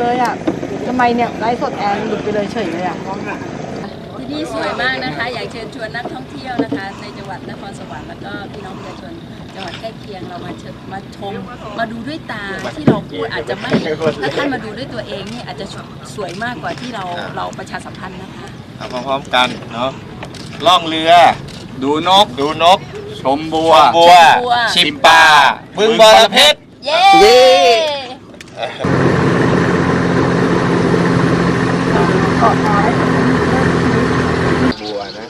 เลยอะทำไมเนี่ยไลฟ์สดแอนหลุดไปเลยเฉยเลยอะที่นี่สวยมากนะคะ อยากเชิญชวนนักท่องเที่ยวนะคะ ในจังหวัดนครสวรรค์แล้วก็พี่น้องประชาชนจังหวัดใกล้เคียงเรามาเชิญมาชมมาดูด้วยตาที่เราพูดอาจจะไม่ถ้าท่านมาดูด้วยตัวเองนี่อาจจะสวยมากกว่าที่เราเราประชาสัมพันธ์นะคะเอาพร้อมๆกันเนาะล่องเรือ ดูนกดูนก ชมบัวบัวบัวชิมปลาบึงบอระเพ็ดเย้ เย้ เกาะท้ายบัวนะ